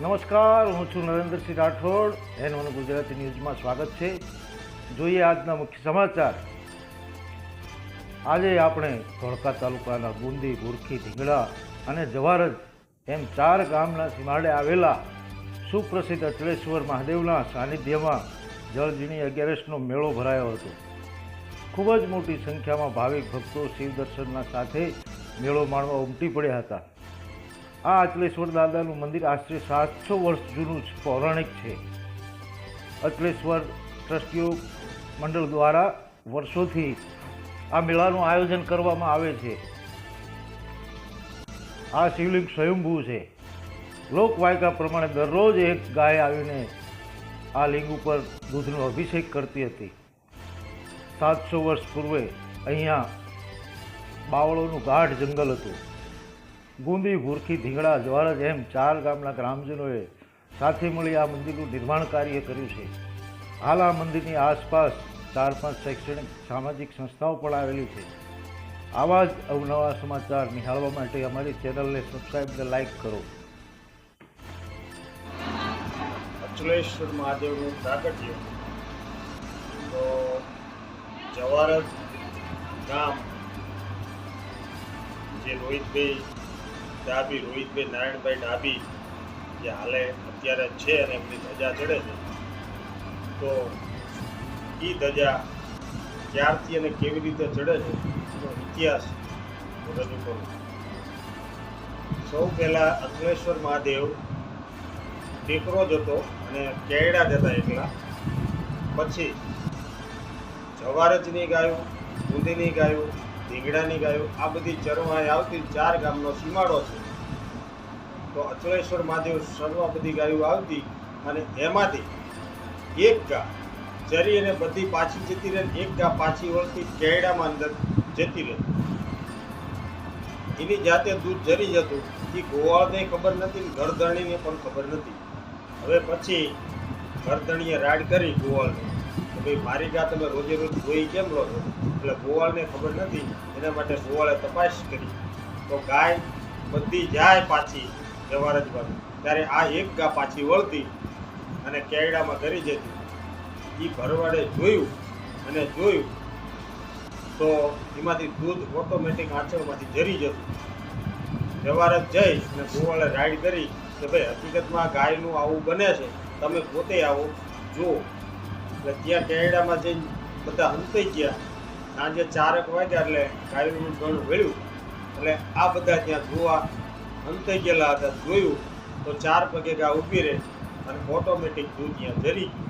નમસ્કાર, હું છું નરેન્દ્રસિંહ રાઠોડ. એન ગુજરાતી ન્યૂઝમાં સ્વાગત છે. જોઈએ આજના મુખ્ય સમાચાર. આજે આપણે ધોળકા તાલુકાના બુંદી ભૂરખી ધીંગડા અને જવારજ એમ ચાર ગામના સીમાડે આવેલા સુપ્રસિદ્ધ અચળેશ્વર મહાદેવના સાનિધ્યમાં જળજીણી અગિયારસનો મેળો ભરાયો હતો. ખૂબ જ મોટી સંખ્યામાં ભાવિક ભક્તો શિવ દર્શનના સાથે મેળો માણવા ઉમટી પડ્યા હતા. આ અચલેશ્વર દાદાનું મંદિર આશરે સાતસો વર્ષ જૂનું પૌરાણિક છે. અચલેશ્વર ટ્રસ્ટીઓ મંડળ દ્વારા વર્ષોથી આ મેળાનું આયોજન કરવામાં આવે છે. આ શિવલિંગ સ્વયંભૂ છે. લોકવાયકા પ્રમાણે દરરોજ એક ગાય આવીને આ લિંગ ઉપર દૂધનો અભિષેક કરતી હતી. સાતસો વર્ષ પૂર્વે અહીંયા બાવળોનું ગાઢ જંગલ હતું. ગુંદી ભૂરખી ધીંગડા જવારજ એમ ચાર ગામના ગ્રામજનોએ સાથે મળી આ મંદિરનું નિર્માણ કાર્ય કર્યું છે. હાલ આ મંદિરની આસપાસ ચાર પાંચ શૈક્ષણિક, સામાજિક સંસ્થાઓ પણ આવેલી છે. આવા જ અવનવા સમાચાર નિહાળવા માટે અમારી ચેનલને સબસ્ક્રાઈબ અને લાઈક કરો. અચલેશ્વર મહાદેવનું પ્રાગટ્ય. તો જવારત ગામ, જે રોહિતભાઈ ડાબી રોહિતભાઈ નારાયણભાઈ ડાબી જે હાલે અત્યારે છે અને એમની ધજા ચડે છે. તો એ ધજા ક્યારથી અને કેવી રીતે ચડે છે, એનો ઇતિહાસ રજૂ કરું સૌ પહેલાં અંકલેશ્વર મહાદેવ ટેકરો હતો અને કેળા જ હતા એકલા. પછી જવારજની ગાયું દૂધીની ગાયો ધીંગડાની ગાયો. આ બધી ચરવાએ આવતી ચાર ગામનો સીમાડો છે. તો અચલેશ્વર મહાદેવ સર્વ બધી ગાયો આવતી અને એમાંથી એક ગા ચરી અને બધી પાછી જતી રહે એક ગા પાછી વળતી કેડામાં અંદર જતી રહે. એની જાતે દૂધ જરી જતું. એ ગોવાળને ખબર નથી ને ગરદણીને પણ ખબર નથી. હવે પછી ઘરધણીએ રાડ કરી ગોવાળને. ભાઈ, મારી ગા તમે રોજે રોજ ધોઈ કેમ લો છો? એટલે ગોવાળને ખબર નથી, એના માટે ગોવાળે તપાસ કરી. તો ગાય બધી જાય પાછી જવારજ બાજુ. ત્યારે આ એક ગા પાછી વળતી અને કેરડામાં કરી જતી. એ ભરવાડે જોયું અને જોયું તો એમાંથી દૂધ ઓટોમેટિક આંચળમાંથી જરી જતું. જવારત જઈ અને ગોવાળે રાઈડ કરી કે ભાઈ હકીકતમાં ગાયનું આવું બને છે. તમે પોતે આવો, જુઓ. એટલે ત્યાં કેનેડામાં જઈને બધા હંતાઈ ગયા. સાંજે ચારેક વાગ્યા એટલે ગાયનું ગણ વેળ્યું એટલે આ બધા ત્યાં જોવા હંતાઈ ગયેલા હતા. જોયું તો ચાર પગે ગા ઊભી રહે અને ઓટોમેટિક દૂધ ત્યાં જરી. ગયું